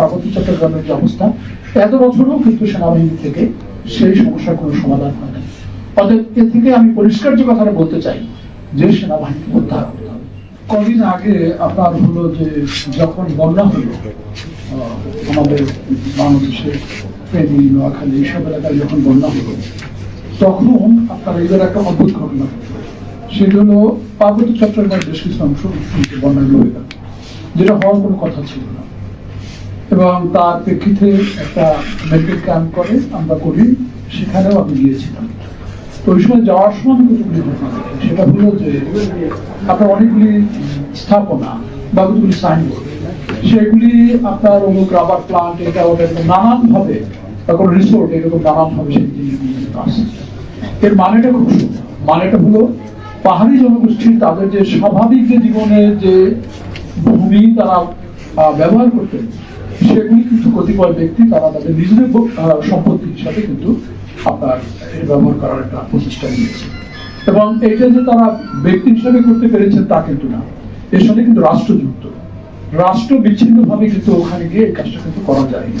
পার্বত্য চট্টগ্রামের যে অবস্থা, এত বছরও কিন্তু সেনাবাহিনী থেকে সেই সমস্যার কোনো সমাধান হয় না অতএব এ থেকে আমি পরিষ্কার যে কথাটা বলতে চাই, যে সেনাবাহিনীকে উদ্ধার করতে হবে। কদিন আগে আপনার হলো যে যখন বন্যা হলো আমাদের বাংলাদেশে ফেনী, নোয়াখালী এইসব এলাকায় যখন বন্যা হলো, তখন আপনার এদের একটা অদ্ভুত ঘটনা। সেটা হলো পার্বত্য চট্টগ্রামের বেশ কিছু অংশ বন্যায় ডুবে গেল। যেটা হওয়ার কোনো কথা ছিল না। এবং তার প্রেক্ষিতে একটা মেডিকেল ক্যাম্প করে আমরা করি। সেখানেও আমি গিয়েছিলাম। তো ওই সময় যাওয়ার সময় আমি কতগুলি ঘটনা সেটা হলো যে আপনার অনেকগুলি স্থাপনা বা কতগুলি সাইনবোর্ড সেগুলি আপনার অমুক রাবার প্লান্ট এটা ওটা নানানভাবে বা কোনো রিসোর্ট এরকম নানানভাবে সেই আসছে এর মানেটা খুব মানেটা হলো পাহাড়ি জনগোষ্ঠীর তাদের যে স্বাভাবিক যে জীবনের যে ভূমি তারা ব্যবহার করতেন সেগুলি কিন্তু কতিপয় ব্যক্তি তারা তাদের নিজেদের সম্পত্তি হিসাবে কিন্তু আপনার ব্যবহার করার একটা প্রচেষ্টা নিয়েছে। এবং এটা যে তারা ব্যক্তি হিসাবে করতে পেরেছেন তা কিন্তু না। এর সাথে কিন্তু রাষ্ট্র যুক্ত। রাষ্ট্র বিচ্ছিন্নভাবে কিন্তু ওখানে গিয়ে এই কাজটা কিন্তু করা যায়নি।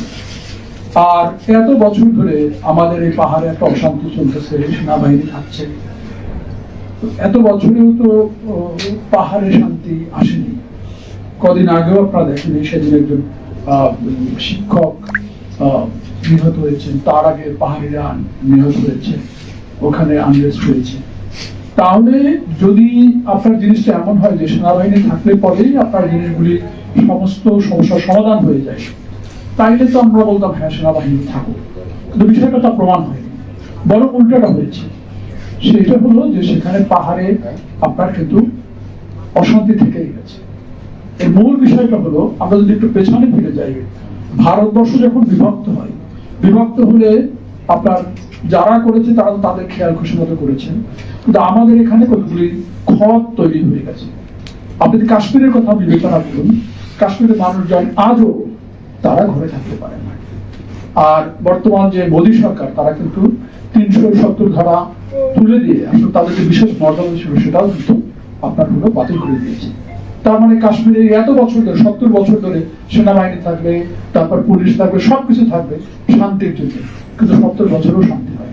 আর এত বছর ধরে আমাদের এই পাহাড়ে একটা অশান্তি চলতেছে সেনাবাহিনী থাকছে। এত বছরেও তো পাহাড়ে শান্তি আসেনি। কদিন আগেও আপনারা দেখেন সেদিন একজন শিক্ষক নিহত হয়েছেন। তার আগে পাহাড়িরা নিহত হয়েছে। ওখানে আনরেস্ট হয়েছে তাহলে যদি আপনার জিনিসটা এমন হয় যে সেনাবাহিনী থাকলে পরেই আপনার জিনিসগুলি সমস্ত সমস্যার সমাধান হয়ে যায়। তাইলে তো আমরা বলতাম হ্যাঁ সেনাবাহিনী থাকুক। কিন্তু বিষয়টা তা প্রমাণ হয়নি। বরং উল্টাটা হয়েছে। সেটা হলো যে সেখানে পাহাড়ে আপনার কিন্তু অশান্তি থেকেই গেছে। এর মূল বিষয়টা হলো, আমরা যদি একটু পেছনে ফিরে যাই, ভারতবর্ষ যখন বিভক্ত হয়, বিভক্ত হলে আপনার যারা করেছে তারা তাদের খেয়াল খুশি মতো করেছেন। কিন্তু আমাদের এখানে কতগুলি খত তৈরি হয়ে গেছে। আপনি যদি কাশ্মীরের কথা বিবেচনা করুন, কাশ্মীরের মানুষজন আজও তারা ঘরে থাকতে পারে না। আর বর্তমান যে মোদী সরকার, তারা কিন্তু তিনশো সত্তর ধারা তুলে দিয়ে, আসলে তাদের যে বিশেষ মর্যাদা ছিল সেটাও কিন্তু আপনার হলো বাতিল করে দিয়েছে। তার মানে কাশ্মীরে এত বছর ধরে, সত্তর বছর ধরে সেনাবাহিনী থাকবে, তারপর পুলিশ থাকবে, সবকিছু থাকবে শান্তির জন্য কিন্তু সত্তর বছরও শান্তি হয়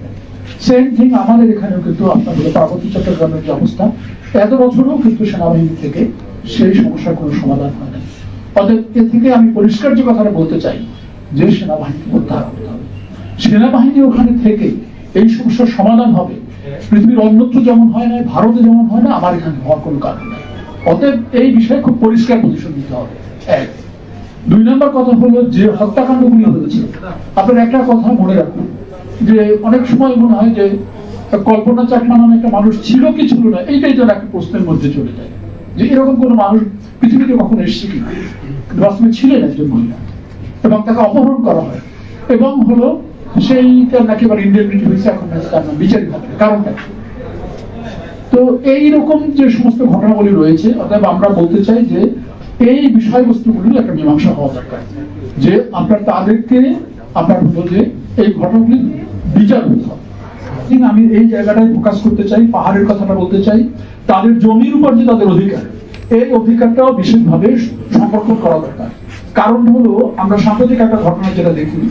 সেম থিং আমাদের এখানেও কিন্তু আপনার হলো পার্বত্য চট্টগ্রামের যে অবস্থা, এত বছরও কিন্তু সেনাবাহিনী থেকে সেই সমস্যার কোনো সমাধান হয় না। অতএব এ থেকে আমি পরিষ্কার যে কথাটা বলতে চাই, যে সেনাবাহিনীকে উদ্ধার করতে হবে। সেনাবাহিনী ওখানে থেকে এই সমস্যার সমাধান হবে। পৃথিবীর অন্যত্র যেমন হয় না, ভারতে যেমন হয় না, আমার এখানে হওয়ার কোনো কারণ নেই। অতএব এই বিষয়ে খুব পরিষ্কার পজিশন নিতে হবে। এক। দুই নম্বর কথা হলো যে হত্যাকাণ্ডগুলি হয়েছে। আপনার একটা কথা মনে রাখুন, যে অনেক সময় মনে হয় যে কল্পনা চাকমা নামে একটা মানুষ ছিল কি ছিল না, এইটাই যেন একটা প্রশ্নের মধ্যে চলে যায়। যে এরকম কোনো মানুষ পৃথিবীতে কখনো এসছে কিনা বাস্তবে ছিলেন একজন মহিলা এবং তাকে অপহরণ করা হয়। এবং হলো সেই তার নাকি আবার ইন্ডিয়ানিটি হয়েছে, এখন বিচারিক কারণটা? তো এই রকম যে সমস্ত ঘটনাগুলি রয়েছে, অতএব আমরা বলতে চাই যে এই বিষয়বস্তুগুলির একটা মীমাংসা হওয়া দরকার। যে আপনার তাদেরকে, আপনার হলো যে এই ঘটনাগুলি বিচার হতে আমি এই জায়গাটায় ফোকাস করতে চাই, পাহাড়ের কথাটা বলতে চাই। তাদের জমির উপর যে তাদের অধিকার, এই অধিকারটাও বিশেষভাবে সংরক্ষণ করা দরকার। কারণ হলো, আমরা সাম্প্রতিক একটা ঘটনা যেটা দেখি,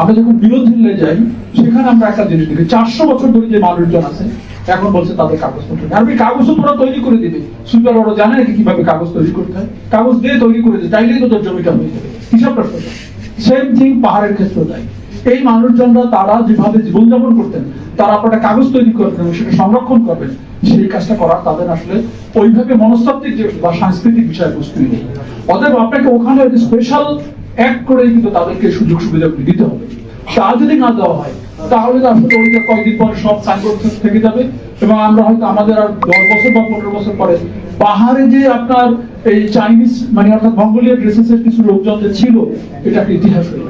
আমরা যখন বিরোধী যাই, সেখানে আমরা একটা জিনিস দেখি, চারশো বছর ধরে যে মানুষজন আছে এখন বলছে তাদের কাগজপত্র নেই। আর ওই কাগজ তো তোরা তৈরি করে দিবে। সুপার ওরা জানে নাকি কীভাবে কাগজ তৈরি করতে হয়। কাগজ দিয়ে তৈরি করে দিবে তাইলেই তো তোর জমিটা হয়ে যাবে। হিসাবটা সোজা সেম থিং পাহাড়ের ক্ষেত্রে তাই। এই মানুষজনরা, তারা যেভাবে জীবনযাপন করতেন, তারা আপনার কাগজ তৈরি করতেন, সেটা সংরক্ষণ করবেন, সেই কাজটা করার তাদের আসলে ওইভাবে মনস্তাত্ত্বিক যে বা সাংস্কৃতিক বিষয়বস্তুই নেই। অতএব আপনাকে ওখানে স্পেশাল অ্যাক্ট করে কিন্তু তাদেরকে সুযোগ সুবিধাগুলি দিতে হবে। তা যদি না দেওয়া হয় তাহলে তো আসলে ওই যে কয়েকদিন পরে সব সাইনবোর্ড থেকে যাবে এবং আমরা হয়তো আমাদের আর দশ বছর বা পনেরো বছর পরে পাহাড়ে যে আপনার এই চাইনিজ মানে অর্থাৎ মঙ্গোলিয়া ড্রেসেসের কিছু লোকজন যে ছিল এটা একটা ইতিহাস হয়ে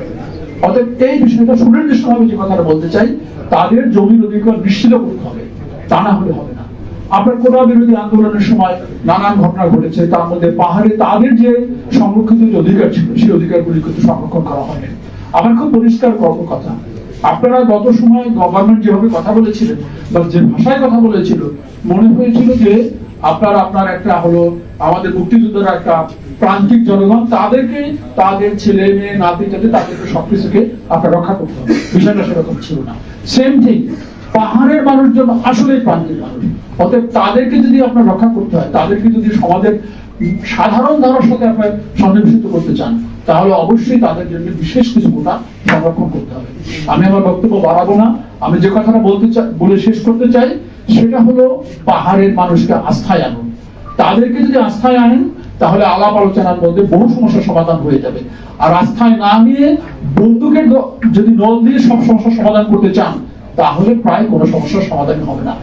অতএব এই বিষয়টা সুনির্দিষ্টভাবে যে কথাটা বলতে চাই, তাদের জমির অধিকার নিশ্চিত করতে হবে। তা না হলে হবে না। আপনার কোটা বিরোধী আন্দোলনের সময় নানান ঘটনা ঘটেছে, তার মধ্যে পাহাড়ে তাদের যে সংরক্ষিত যে অধিকার ছিল, সেই অধিকারগুলি কিন্তু সংরক্ষণ করা হয়নি। আমার খুব পরিষ্কার কথা আপনারা গত সময় গভর্নমেন্ট যেভাবে কথা বলেছিলেন বা যে ভাষায় কথা বলেছিল, মনে হয়েছিল যে আপনার আপনার একটা হলো আমাদের মুক্তিযোদ্ধারা একটা প্রান্তিক জনগণ, তাদেরকে তাদের ছেলে মেয়ে নাতি টাতি তাদেরকে সবকিছুকে আপনার রক্ষা করতে হবে। বিষয়টা সেরকম ছিল না। সেম থিং পাহাড়ের মানুষজন আসলে প্রান্তিক মানুষ। অতএব তাদেরকে যদি আপনার রক্ষা করতে হয়, তাদেরকে যদি সমাজের সাধারণ ধারার সাথে আপনার সন্নিবেশিত করতে চান তাহলে অবশ্যই তাদের জন্য বিশেষ কিছু কোটা সংরক্ষণ করতে হবে। আমি আমার বক্তব্য বাড়াবো না। আমি যে কথাটা বলতে চাই, বলে শেষ করতে চাই, সেটা হলো পাহাড়ের মানুষকে আস্থায় আনুন। তাদেরকে যদি আস্থায় আনেন, তাহলে আলাপ আলোচনার মধ্যে বহু সমস্যার সমাধান হয়ে যাবে। আর আস্থায় না নিয়ে বন্দুকের যদি নল দিয়ে সব সমস্যার সমাধান করতে চান, তাহলে প্রায় কোনো সমস্যার সমাধান হবে না।